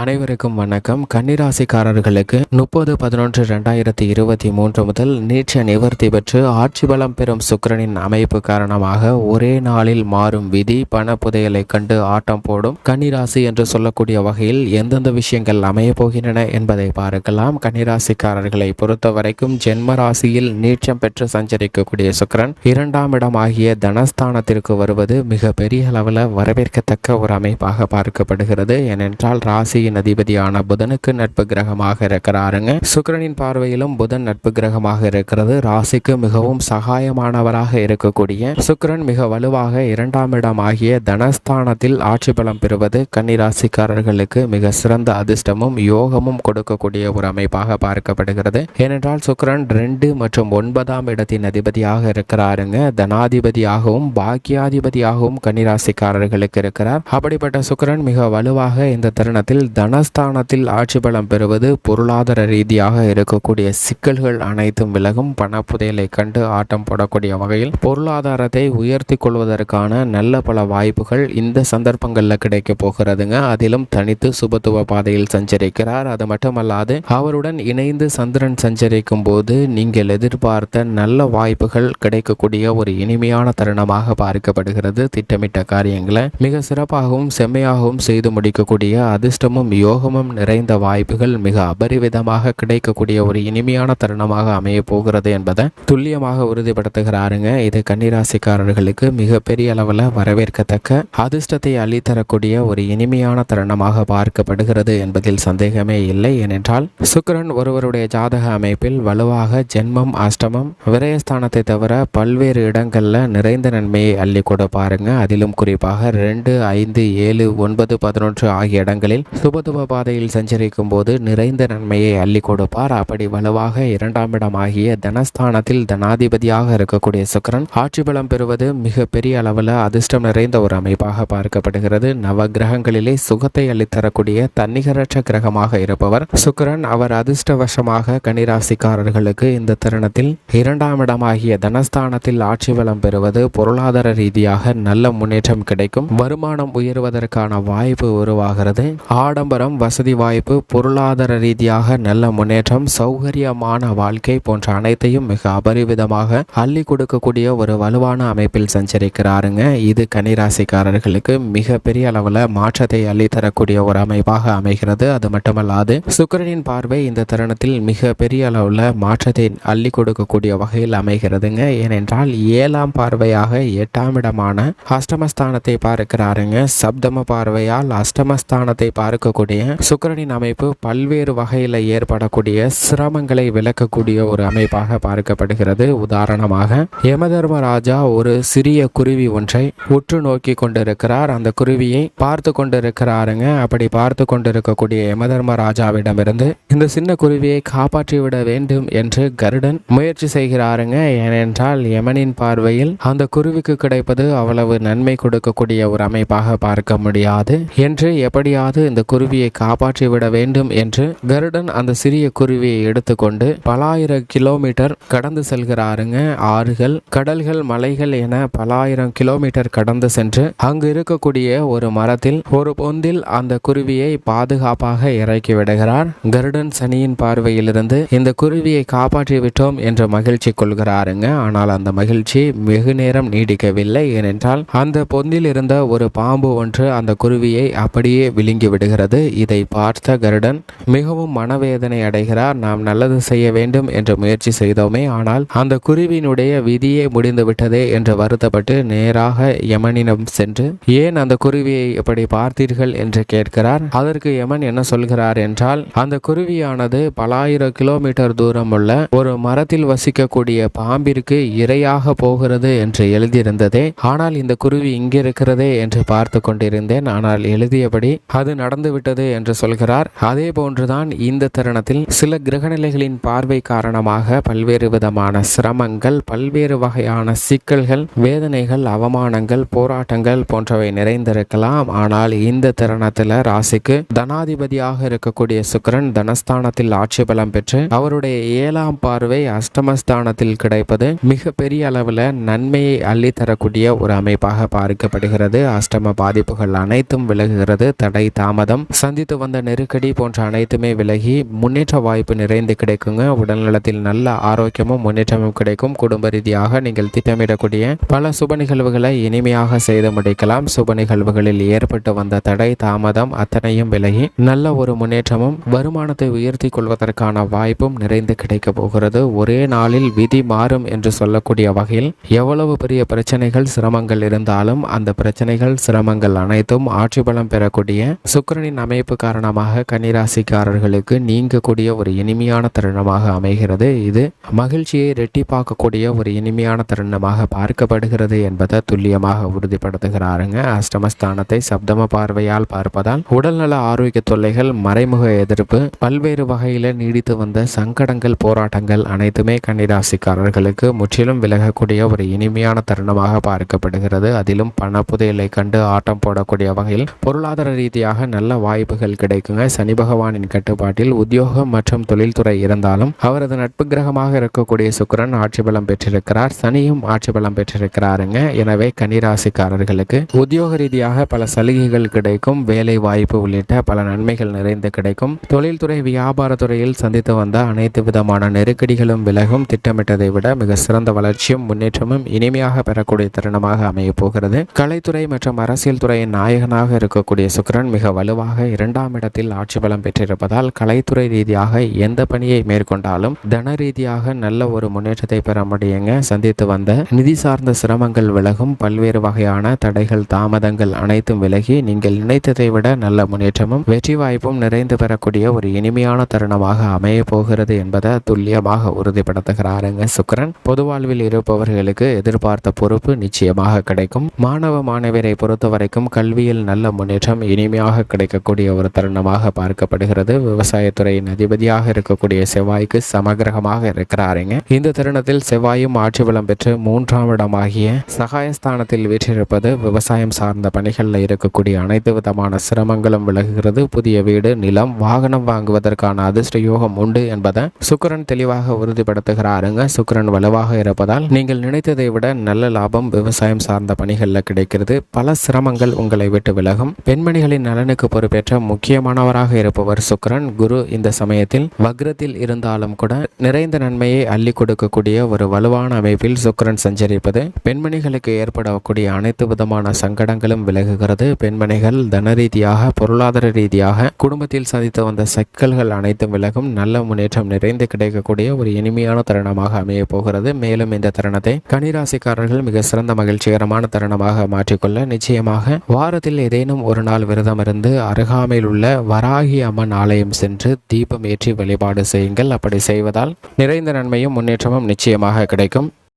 அனைவருக்கும் வணக்கம். கன்னிராசிக்காரர்களுக்கு முப்பது பதினொன்று ரெண்டாயிரத்தி இருபத்தி மூன்று முதல் நீச்ச நிவர்த்தி பெற்று ஆட்சி பலம் பெறும் சுக்கிரனின் அமைப்பு காரணமாக ஒரே நாளில் மாறும் விதி பண புதையலை கண்டு ஆட்டம் போடும் கன்னிராசி என்று சொல்லக்கூடிய வகையில் எந்தெந்த விஷயங்கள் அமையப் போகின்றன என்பதை பார்க்கலாம். கன்னிராசிக்காரர்களை பொறுத்த வரைக்கும் ஜென்ம ராசியில் நீச்சம் பெற்று சஞ்சரிக்கக்கூடிய சுக்கிரன் இரண்டாம் இடம் ஆகிய தனஸ்தானத்திற்கு வருவது மிக பெரிய அளவில் வரவேற்கத்தக்க ஒரு அமைப்பாக பார்க்கப்படுகிறது. ஏனென்றால் ராசி ராசியின் அதிபதியான புதனுக்கு நட்பு கிரகமாக இருக்கிறாருங்க. சுக்கரனின் பார்வையிலும் புதன் நட்பு கிரகமாக இருக்கிறது. ராசிக்கு மிகவும் சகாயமானவராக இருக்கக்கூடிய சுக்கரன் மிக வலுவாக இரண்டாம் இடம் ஆகிய தனஸ்தானத்தில் ஆட்சி பலம் பெறுவது கன்னிராசிக்காரர்களுக்கு மிக சிறந்த அதிர்ஷ்டமும் யோகமும் கொடுக்கக்கூடிய ஒரு அமைப்பாக பார்க்கப்படுகிறது. ஏனென்றால் சுக்கிரன் ரெண்டு மற்றும் ஒன்பதாம் இடத்தின் அதிபதியாக இருக்கிறாருங்க. தனாதிபதியாகவும் பாக்கியாதிபதியாகவும் கன்னிராசிக்காரர்களுக்கு இருக்கிறார். அப்படிப்பட்ட சுக்கிரன் மிக வலுவாக இந்த தருணத்தில் தனஸ்தானத்தில் ஆட்சி பலம் பெறுவது பொருளாதார ரீதியாக இருக்கக்கூடிய சிக்கல்கள் அனைத்தும் விலகும். பணப்புதையலை கண்டு ஆட்டம் போடக்கூடிய வகையில் பொருளாதாரத்தை உயர்த்தி கொள்வதற்கான நல்ல பல வாய்ப்புகள் இந்த சந்தர்ப்பங்களில் கிடைக்க போகிறதுங்க. அதிலும் தனித்து சுபத்துவ பாதையில் சஞ்சரிக்கிறார். அது மட்டுமல்லாது அவருடன் இணைந்து சந்திரன் சஞ்சரிக்கும் போது நீங்கள் எதிர்பார்த்த நல்ல வாய்ப்புகள் கிடைக்கக்கூடிய ஒரு இனிமையான தருணமாக பார்க்கப்படுகிறது. திட்டமிட்ட காரியங்களை மிக சிறப்பாகவும் செம்மையாகவும் செய்து முடிக்கக்கூடிய அதிர்ஷ்டமும் யோகமும் நிறைந்த வாய்ப்புகள் மிக அபரிவிதமாக கிடைக்கக்கூடிய ஒரு இனிமையான தருணமாக அமைய போகிறது என்பதை துல்லியமாக உறுதிப்படுத்துகிறாருங்க. இது கன்னிராசிக்காரர்களுக்கு மிக பெரிய அளவில் வரவேற்கத்தக்க அதிர்ஷ்டத்தை அள்ளித்தரக்கூடிய ஒரு இனிமையான தருணமாக பார்க்கப்படுகிறது என்பதில் சந்தேகமே இல்லை. ஏனென்றால் சுக்கிரன் ஒருவருடைய ஜாதக அமைப்பில் வலுவாக ஜென்மம் அஷ்டமம் விரயஸ்தானத்தை தவிர பல்வேறு இடங்களில் நிறைந்த நன்மையை அள்ளி கொடுப்பாருங்க. அதிலும் குறிப்பாக ரெண்டு ஐந்து ஏழு ஒன்பது பதினொன்று ஆகிய இடங்களில் சுபதுப பாதையில் சஞ்சரிக்கும் போது நிறைந்த நன்மையை அள்ளி கொடுப்பார். அப்படி வலுவாக இரண்டாம் இடமாகிய ஆகிய தனஸ்தானத்தில் தனாதிபதியாக இருக்கக்கூடிய சுக்கிரன் ஆட்சி பலம் பெறுவது மிக பெரிய அளவில் அதிர்ஷ்டம் நிறைந்த ஒரு அமைப்பாக பார்க்கப்படுகிறது. நவ கிரகங்களிலே சுகத்தை அள்ளித்தரக்கூடிய தன்னிகரற்ற கிரகமாக இருப்பவர் சுக்கரன். அவர் அதிர்ஷ்டவசமாக கன்னிராசிக்காரர்களுக்கு இந்த தருணத்தில் இரண்டாம் இடமாகிய தனஸ்தானத்தில் ஆட்சி பலம் பெறுவது பொருளாதார ரீதியாக நல்ல முன்னேற்றம் கிடைக்கும். வருமானம் உயர்வதற்கான வாய்ப்பு உருவாகிறது. ஆட ஆடம்பரம் வசதி வாய்ப்பு பொருளாதார ரீதியாக நல்ல முன்னேற்றம் சௌகரியமான வாழ்க்கை போன்ற அனைத்தையும் மிக அபரிவிதமாக அள்ளி கொடுக்கக்கூடிய ஒரு வலுவான அமைப்பில் சஞ்சரிக்கிறாருங்க. இது கனிராசிக்காரர்களுக்கு மிக பெரிய அளவில் மாற்றத்தை அள்ளி தரக்கூடிய ஒரு அமைப்பாக அமைகிறது. அது மட்டுமல்லாது சுக்கிரனின் பார்வை இந்த தருணத்தில் மிக பெரிய அளவில் மாற்றத்தை அள்ளி கொடுக்கக்கூடிய வகையில் அமைகிறதுங்க. ஏனென்றால் ஏழாம் பார்வையாக எட்டாம் இடமான அஷ்டமஸ்தானத்தை பார்க்கிறாருங்க. சப்தம பார்வையால் அஷ்டமஸ்தானத்தை பார்க்க இருக்கக்கூடிய சுக்கிரனின் அமைப்பு பல்வேறு வகையில் ஏற்படக்கூடிய சிரமங்களை விளக்கக்கூடிய ஒரு அமைப்பாக பார்க்கப்படுகிறது. உதாரணமாக யமதர்மராஜா ஒரு சிறிய குருவி ஒன்றை உற்று நோக்கி கொண்டிருக்கிறார். அந்த குருவியை பார்த்து கொண்டிருக்கிறாருங்க. அப்படி பார்த்து கொண்டிருக்கக்கூடிய யமதர்ம ராஜாவிடமிருந்து இந்த சின்ன குருவியை காப்பாற்றி விட வேண்டும் என்று கருடன் முயற்சி செய்கிறாருங்க. ஏனென்றால் யமனின் பார்வையில் அந்த குருவிக்கு கிடைப்பது அவ்வளவு நன்மை கொடுக்கக்கூடிய ஒரு அமைப்பாக பார்க்க முடியாது. என்று எப்படியாவது இந்த குருவியை காப்பாற்றி விட வேண்டும் என்று கருடன் அந்த சிறிய குருவியை எடுத்துக்கொண்டு பலாயிரம் கிலோமீட்டர் கடந்து செல்கிறாருங்க. ஆறுகள் கடல்கள் மலைகள் என பலாயிரம் கிலோமீட்டர் கடந்து சென்று அங்கு இருக்கக்கூடிய ஒரு மரத்தில் ஒரு பொந்தில் அந்த குருவியை பாதுகாப்பாக இறக்கி விடுகிறார். கருடன் சனியின் பார்வையிலிருந்து இந்த குருவியை காப்பாற்றி விட்டோம் என்ற மகிழ்ச்சி கொள்கிறாருங்க. ஆனால் அந்த மகிழ்ச்சி வெகு நேரம் நீடிக்கவில்லை. ஏனென்றால் அந்த பொந்தில் இருந்த ஒரு பாம்பு ஒன்று அந்த குருவியை அப்படியே விழுங்கி விடுகிறது. இதை பார்த்த கருடன் மிகவும் மனவேதனை அடைகிறார் நாம் நல்லது செய்ய வேண்டும் என்று முயற்சி செய்தோமே ஆனால் அந்த குருவினுடைய விதியே முடிந்து விட்டதே என்று வருத்தப்பட்டு நேராக யமனிடம் சென்று ஏன் அந்த குருவியை இப்படி பார்த்தீர்கள்? என்று கேட்கிறார். அதற்கு யமன் என்ன சொல்கிறார் என்றால் அந்த குருவியானது பலாயிரம் கிலோமீட்டர் தூரம் உள்ள ஒரு மரத்தில் வசிக்கக்கூடிய பாம்பிற்கு இரையாக போகிறது என்று எழுதியிருந்ததே. ஆனால் இந்த குருவி இங்கிருக்கிறதே என்று பார்த்து கொண்டிருந்தேன். ஆனால் எழுதியபடி அது நடந்து விட்டது என்று சொல்கிறார். அதே போன்றுதான் இந்த தருணத்தில் சில கிரகநிலைகளின் பார்வை காரணமாக பல்வேறு விதமான சிரமங்கள் பல்வேறு வகையான சிக்கல்கள் வேதனைகள் அவமானங்கள் போராட்டங்கள் போன்றவை நிறைந்திருக்கலாம். ஆனால் இந்த தருணத்தில் ராசிக்கு தனாதிபதியாக இருக்கக்கூடிய சுக்கிரன் தனஸ்தானத்தில் ஆட்சி பலம் பெற்று அவருடைய ஏழாம் பார்வை அஷ்டமஸ்தானத்தில் கிடைப்பது மிக பெரிய அளவில் நன்மையை அள்ளி தரக்கூடிய ஒரு அமைப்பாக பார்க்கப்படுகிறது. அஷ்டம பாதிப்புகள் அனைத்தும் விலகுகிறது. தடை தாமதம் கிடைக்கும் சந்தித்து வந்த நெருக்கடி போன்ற அனைத்துமே விலகி முன்னேற்ற வாய்ப்பு நிறைந்து கிடைக்குங்க. உடல்நலத்தில் நல்ல ஆரோக்கியமும் முன்னேற்றமும் கிடைக்கும். குடும்ப ரீதியாக நீங்கள் திட்டமிடக்கூடிய பல சுப நிகழ்வுகளை இனிமையாக செய்து முடிக்கலாம். சுப நிகழ்வுகளில் ஏற்பட்டு வந்த தடை தாமதம் அத்தனையும் விலகி நல்ல ஒரு முன்னேற்றமும் வருமானத்தை உயர்த்தி கொள்வதற்கான வாய்ப்பும் நிறைந்து கிடைக்க போகிறது. ஒரே நாளில் விதி மாறும் என்று சொல்லக்கூடிய வகையில் எவ்வளவு பெரிய பிரச்சனைகள் சிரமங்கள் இருந்தாலும் அந்த பிரச்சனைகள் சிரமங்கள் அனைத்தும் ஆட்சி பலம் பெறக்கூடிய சுக்கரனின் அமைப்பு காரணமாக கன்னிராசிக்காரர்களுக்கு நீங்கக்கூடிய ஒரு இனிமையான தருணமாக அமைகிறது. இது மகிழ்ச்சியை ரெட்டிப்பாக்கக்கூடிய ஒரு இனிமையான தருணமாக பார்க்கப்படுகிறது என்பதை துல்லியமாக உறுதிப்படுத்துகிறாருங்க. அஷ்டமஸ்தானத்தை சப்தம பார்வையால் பார்ப்பதால் உடல்நல ஆரோக்கிய தொல்லைகள் மறைமுக எதிர்ப்பு பல்வேறு வகையில் நீடித்து வந்த சங்கடங்கள் போராட்டங்கள் அனைத்துமே கன்னிராசிக்காரர்களுக்கு முற்றிலும் விலகக்கூடிய ஒரு இனிமையான தருணமாக பார்க்கப்படுகிறது. அதிலும் பண புதையலை கண்டு ஆட்டம் போடக்கூடிய வகையில் பொருளாதார ரீதியாக நல்ல வாய்ப்புகள் கிடைக்குங்க. சனி பகவானின் கட்டுப்பாட்டில் உத்தியோகம் மற்றும் தொழில்துறை இருந்தாலும் அவரது நட்பு கிரகமாக இருக்கக்கூடிய சுக்கிரன் ஆட்சி பலம் பெற்றிருக்கிறார். சனியும் ஆட்சி பலம் பெற்றிருக்கிறாருங்க. எனவே கனிராசிக்காரர்களுக்கு உத்தியோக ரீதியாக பல சலுகைகள் கிடைக்கும். வேலை வாய்ப்பு உள்ளிட்ட பல நன்மைகள் நிறைந்து கிடைக்கும். தொழில்துறை வியாபாரத்துறையில் சந்தித்து வந்த அனைத்து விதமான நெருக்கடிகளும் விலகும். திட்டமிட்டதை விட மிக சிறந்த வளர்ச்சியும் முன்னேற்றமும் இனிமையாக பெறக்கூடிய தருணமாக அமைய போகிறது. கலைத்துறை மற்றும் அரசியல் துறையின் நாயகனாக இருக்கக்கூடிய சுக்கிரன் மிக வலுவாக இரண்டாம் இடத்தில் ஆட்சி பலம் பெற்றிருப்பதால் கலைத்துறை ரீதியாக எந்த பணியை மேற்கொண்டாலும் தன ரீதியாக நல்ல ஒரு முன்னேற்றத்தை பெற முடியுங்க. சந்தித்து வந்த நிதி சார்ந்த சிரமங்கள் விலகும். பல்வேறு வகையான தடைகள் தாமதங்கள் அனைத்தும் விலகி நீங்கள் நினைத்ததை விட நல்ல முன்னேற்றமும் வெற்றி வாய்ப்பும் நிறைந்து பெறக்கூடிய ஒரு இனிமையான தருணமாக அமைய போகிறது என்பதை துல்லியமாக உறுதிப்படுத்துகிறாருங்க சுக்கரன். பொது வாழ்வில் இருப்பவர்களுக்கு எதிர்பார்த்த பொறுப்பு நிச்சயமாக கிடைக்கும். மாணவ மாணவியரை பொறுத்த வரைக்கும் கல்வியில் நல்ல முன்னேற்றம் இனிமையாக கிடைக்கும். கிடைக்கக்கூடிய ஒரு தருணமாக பார்க்கப்படுகிறது. விவசாயத்துறையின் அதிபதியாக இருக்கக்கூடிய செவ்வாய்க்கு சமகிரகமாக இருக்கிறாருங்க. இந்த தருணத்தில் செவ்வாயும் ஆட்சி பலம் பெற்று மூன்றாம் இடமாகிய சகாயஸ்தானத்தில் வீற்றிருப்பது விவசாயம் சார்ந்த பணிகளில் இருக்கக்கூடிய அனைத்து விதமான சிரமங்களும் விலகுகிறது. புதிய வீடு நிலம் வாகனம் வாங்குவதற்கான அதிர்ஷ்ட யோகம் உண்டு என்பதை சுக்கிரன் தெளிவாக உறுதிப்படுத்துகிறாருங்க. சுக்கிரன் வலுவாக இருப்பதால் நீங்கள் நினைத்ததை விட நல்ல லாபம் விவசாயம் சார்ந்த பணிகளில் கிடைக்கிறது. பல சிரமங்கள் உங்களை விட்டு விலகும். பெண்மணிகளின் நலனுக்கு பெற்ற முக்கியமானவராக இருப்பவர் சுக்கிரன். குரு இந்த சமயத்தில் வக்ரத்தில் இருந்தாலும் கூட நிறைந்த நன்மையை அள்ளி கொடுக்கக்கூடிய ஒரு வலுவான அமைப்பில் சுக்கரன் சஞ்சரிப்பது பெண்மணிகளுக்கு ஏற்படக்கூடிய அனைத்து விதமான சங்கடங்களும் விலகுகிறது. பெண்மணிகள் தன ரீதியாக பொருளாதார ரீதியாக குடும்பத்தில் சந்தித்து வந்த சிக்கல்கள் அனைத்தும் விலகும். நல்ல முன்னேற்றம் நிறைந்து கிடைக்கக்கூடிய ஒரு இனிமையான தருணமாக அமைய போகிறது. மேலும் இந்த தருணத்தை கனிராசிக்காரர்கள் மிக சிறந்த மகிழ்ச்சிகரமான தருணமாக மாற்றிக்கொள்ள நிச்சயமாக வாரத்தில் ஏதேனும் ஒரு நாள் விரதம் இருந்து அருகாமையில் உள்ள வராகி அம்மன் ஆலயம் சென்று தீபம் ஏற்றி வழிபாடு செய்யுங்கள். அப்படி செய்வதால் நிறைந்த நன்மையும் முன்னேற்றமும் நிச்சயமாக கிடைக்கும்.